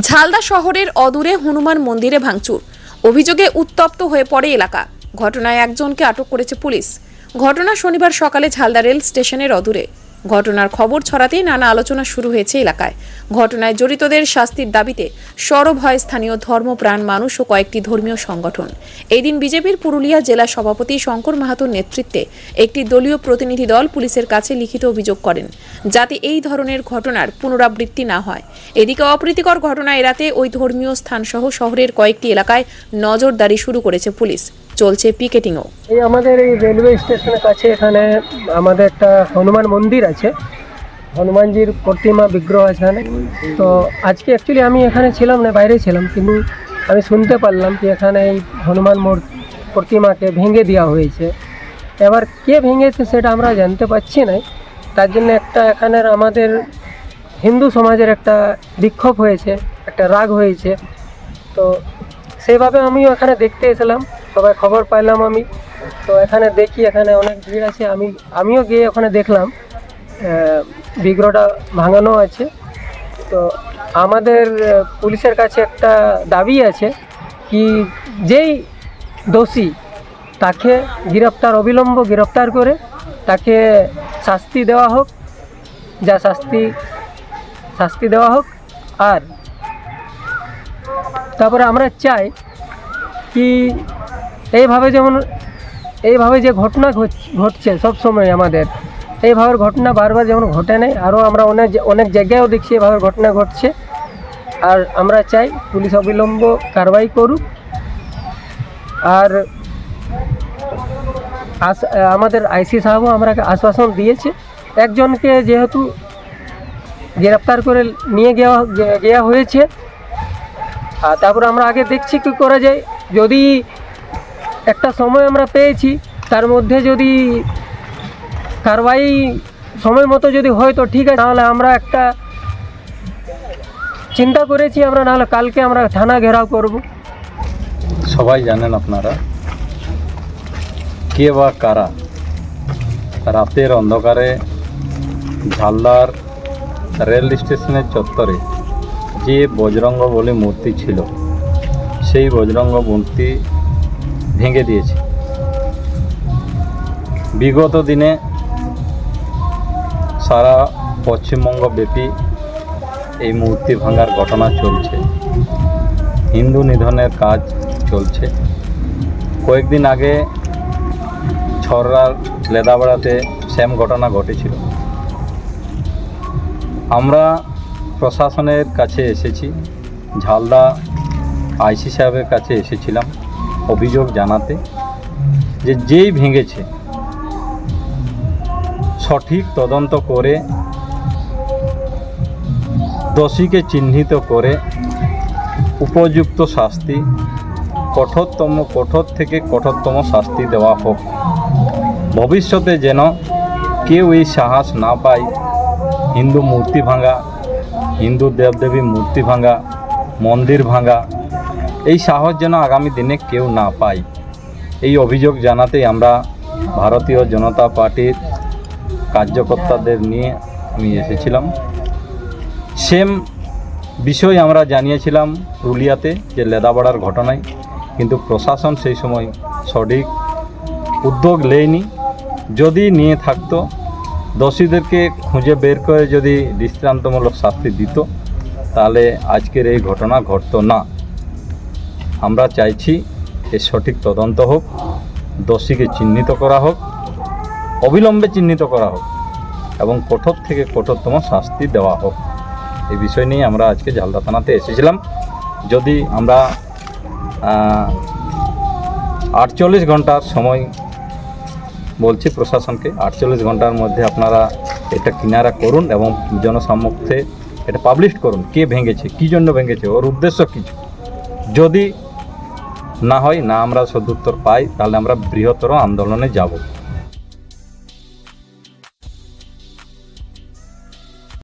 ঝালদা শহরের অদূরে হনুমান মন্দিরে ভাঙচুর। অভিযোগে উত্তপ্ত হয়ে পড়ে এলাকা। ঘটনায় একজনকে আটক করেছে পুলিশ। ঘটনা শনিবার সকালে ঝালদা রেল স্টেশনের অদূরে। ঘটনার খবর ছড়াতেই নানা আলোচনা শুরু হয়েছে এলাকায়। ঘটনায় জড়িতদের শাস্তির দাবিতে সরব হয় স্থানীয় ধর্মপ্রাণ মানুষ ও কয়েকটি ধর্মীয় সংগঠন। এই দিন বিজেপির পুরুলিয়া জেলা সভাপতি শঙ্কর মাহাতোর নেতৃত্বে একটি দলীয় প্রতিনিধি দল পুলিশের কাছে লিখিত অভিযোগ করেন, যাতে এই ধরনের ঘটনার পুনরাবৃত্তি না হয়। এদিকে অপ্রীতিকর ঘটনা এড়াতে ওই ধর্মীয় স্থানসহ শহরের কয়েকটি এলাকায় নজরদারি শুরু করেছে পুলিশ। চলছে পিকেটিংও। এই আমাদের এই রেলওয়ে স্টেশনের কাছে এখানে আমাদের একটা হনুমান মন্দির আছে। হনুমানজির প্রতিমা বিগ্রহ আছে এখানে। তো আজকে অ্যাকচুয়ালি আমি এখানে ছিলাম না, বাইরে ছিলাম, কিন্তু আমি শুনতে পারলাম যে এখানে এই হনুমান প্রতিমাকে ভেঙে দেওয়া হয়েছে। এবার কে ভেঙেছে সেটা আমরা জানতে পারছি না। তার জন্য একটা এখানের আমাদের হিন্দু সমাজের একটা বিক্ষোভ হয়েছে, একটা রাগ হয়েছে। তো সেইভাবে আমিও এখানে দেখতে এসেলাম। সবাই খবর পাইলাম আমি। তো এখানে দেখি, এখানে অনেক ভিড় আছে। আমি, আমিও গিয়ে ওখানে দেখলাম। বিগ্রহটা ভাঙানো আছে। তো আমাদের পুলিশের কাছে একটা দাবি আছে কি যেই দোষী তাকে গ্রেপ্তার, অবিলম্ব গ্রেপ্তার করে তাকে শাস্তি দেওয়া হোক, যা শাস্তি শাস্তি দেওয়া হোক। আর তারপরে আমরা চাই কি এইভাবে যেমন, এইভাবে যে ঘটনা ঘট- ঘটছে সব সময় আমাদের, এইভাবে ঘটনা বারবার যেমন ঘটে নেই, আরও আমরা অনেক অনেক জায়গায়ও দেখছি এভাবে ঘটনা ঘটছে। আর আমরা চাই পুলিশ অবিলম্ব কারবাই করুক। আর আমাদের আইসি সাহেবও আমরাকে আশ্বাসন দিয়েছে। একজনকে যেহেতু গ্রেপ্তার করে নিয়ে গেওয়া, গেয়া হয়েছে আর তারপর আমরা আগে দেখছি কি করা যায়। যদি একটা সময় আমরা পেয়েছি, তার মধ্যে যদি কারবাই সময় মতো যদি হয় তো ঠিক আছে, তাহলে আমরা একটা চিন্তা করেছি আমরা, নাহলে কালকে আমরা থানা ঘেরাও করব। সবাই জানেন আপনারা, কে বা কারা? রাতের অন্ধকারে ঝালদার রেল স্টেশনের চত্বরে যে বজরঙ্গ বলে মূর্তি ছিল, সেই বজরঙ্গ মূর্তি ভেঙে দিয়েছে। বিগত দিনে সারা পশ্চিমবঙ্গ ব্যাপী এই মূর্তি ভাঙার ঘটনা চলছে। হিন্দু নিধনের কাজ চলছে। কয়েকদিন আগে ছড়রার লেদাবাড়াতে সেম ঘটনা ঘটেছিল। আমরা প্রশাসনের কাছে এসেছি, ঝালদা আইসি সাহেবের কাছে এসেছিলাম। অভিযোগ জানাতে যে যেই ভেঙেছে, সঠিক তদন্ত করে, দোষীকে চিহ্নিত করে, উপযুক্ত শাস্তি, কঠোরতম, কঠোর থেকে কঠোরতম শাস্তি দেওয়া হোক। ভবিষ্যতে যেন কেউ এই সাহস না পায়, হিন্দু মূর্তি ভাঙা, হিন্দু দেবদেবী মূর্তি ভাঙা, মন্দির ভাঙা এই সাহস যেন আগামী দিনে কেউ না পায়। এই অভিযোগ জানাতেই আমরা ভারতীয় জনতা পার্টির কার্যকর্তাদের নিয়ে আমি এসেছিলাম। সেম বিষয় আমরা জানিয়েছিলাম পুরুলিয়াতে যে লেদাবাড়ার ঘটনায়, কিন্তু প্রশাসন সেই সময় সঠিক উদ্যোগ নেয়নি। যদি নিয়ে থাকতো, দোষীদেরকে খুঁজে বের করে যদি দৃষ্টান্তমূলক শাস্তি দিত, তাহলে আজকের এই ঘটনা ঘটতো না। আমরা চাইছি এর সঠিক তদন্ত হোক, দোষীকে চিহ্নিত করা হোক, অবিলম্বে চিহ্নিত করা হোক এবং কঠোর থেকে কঠোরতম শাস্তি দেওয়া হোক। এই বিষয় নিয়ে আমরা আজকে ঝালদা থানাতে এসেছিলাম। যদি আমরা আটচল্লিশ ঘণ্টার সময় বলছি প্রশাসনকে, আটচল্লিশ ঘণ্টার মধ্যে আপনারা এটা কিনারা করুন এবং জনসম্মুখে এটা পাবলিশ করুন। কে ভেঙেছে, কী জন্য ভেঙেছে, ওর উদ্দেশ্য কিছু যদি না হয় না আমরা সদুত্তর পাই তাহলে আমরা বৃহত্তর আন্দোলনে যাব।